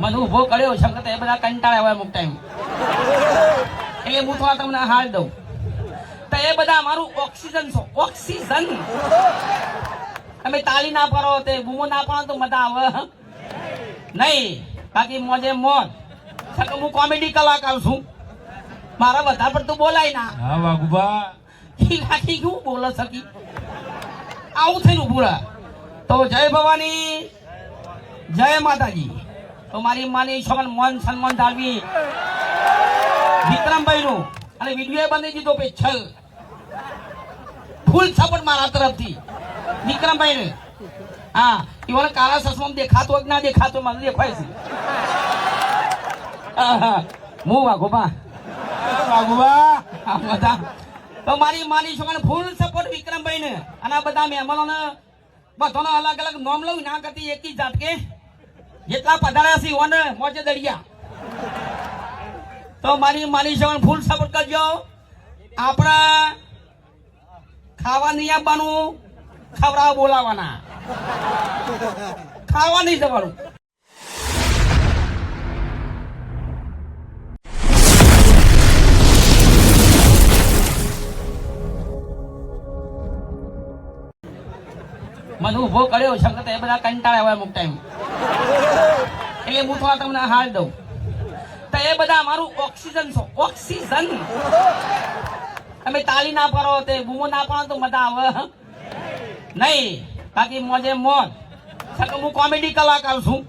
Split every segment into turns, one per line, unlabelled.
મને ઊભો કર્યો છે એ બધા કંટાળ્યા હોય અમુક ટાઈમ એટલે હું થોડા તમને હાલ દઉં. તો એ બધા અમારું ઓક્સિજન છો. ઓક્સિજન? તમે તાલી ના પાડો તે બૂમો ના પાડો તો મજા આવે નહીં. બાકી મોજે મોજ. કે હું કોમેડી કલાકાર છું. મારા વધારે પડતું બોલાય ના.
હા વાઘુબા.
ઈ લાખી કેવું બોલે સકી આવું થઈને ઉભું તો જય ભવાની. જય માતાજી. મારી માની છોકરા મન સન્માન જાળવી વિક્રમભાઈ નું અને વીડિયો બંધી દીધો પે છલ. ફૂલ સપોર્ટ મારા તરફથી. વિક્રમભાઈ ને હા ઈવન કાળા સસમાં દેખાતો કે ના દેખાતો મને દેખાય છે. હું વાઘોબા
વાઘુબા
આ બધા. તો મારી માની છોકરાને ફૂલ સપોર્ટ વિક્રમભાઈ ને અને આ બધા મહેમાનોને બધાનો અલગ અલગ નોમ લઉં. ના કરતી એકી જાત કે જેટલા પધાર્યા છે ઓને મોજે દરિયા. તો મારી માલી છોકરાને ફૂલ સપોર્ટ કરજો. આપણા ખાવા નહીં આપવાનું ખવડાવ બોલાવાના. ખાવા નહીં જવાનું. મને ઊભો કર્યો છે એ બધા કંટાળ્યા હોય અમુક ટાઈમ એટલે હું થોડા તમને હાલ દઉં. તો એ બધા અમારું ઓક્સિજન છો. ઓક્સિજન? તમે તાલી ના પાડો તે બૂમો ના પાડો તો મજા આવે નહીં. બાકી મોજે મોજ. કારણ હું કોમેડી કલાકાર છું.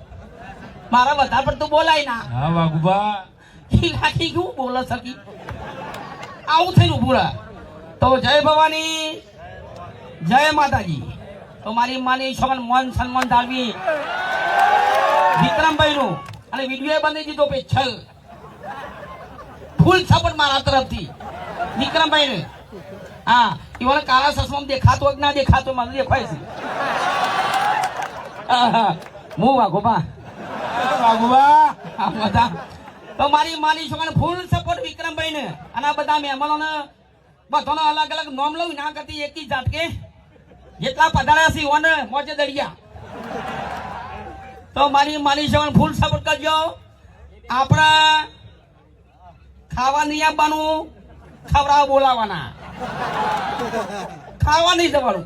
મારા બધા પર તું બોલાય ના.
હા વાઘુબા.
ઈ લાખી કેવું બોલે સકી આવું થઈને ઉભું તો જય ભવાની. જય માતાજી. તો મારી માની સગન મન સન્માન જાળવી વિક્રમભાઈ નું અને વીડિયો બંધી દીધો પે છલ. ફૂલ સપોર્ટ મારા તરફથી. વિક્રમભાઈ ને હા ઈવન કાળા સસમાં દેખાતો કે ના દેખાતો મને દેખાય છે. હું વાઘોબા
વાઘુબા
આ બધા. તો મારી માની સગન ફૂલ સપોર્ટ વિક્રમભાઈ ને અને આ બધા મહેમાનોને બધાનો અલગ અલગ નોમ લઉં. ના કરતી એકી જાત કે. જેટલા પધાર્યા છે ઓને મોજે દરિયા. તો મારી માલી સવાન ફૂલ સપોર્ટ કરજો. આપણા ખાવા નહીં આપવાનું ખવડાવ બોલાવાના. ખાવા નહીં જવાનું.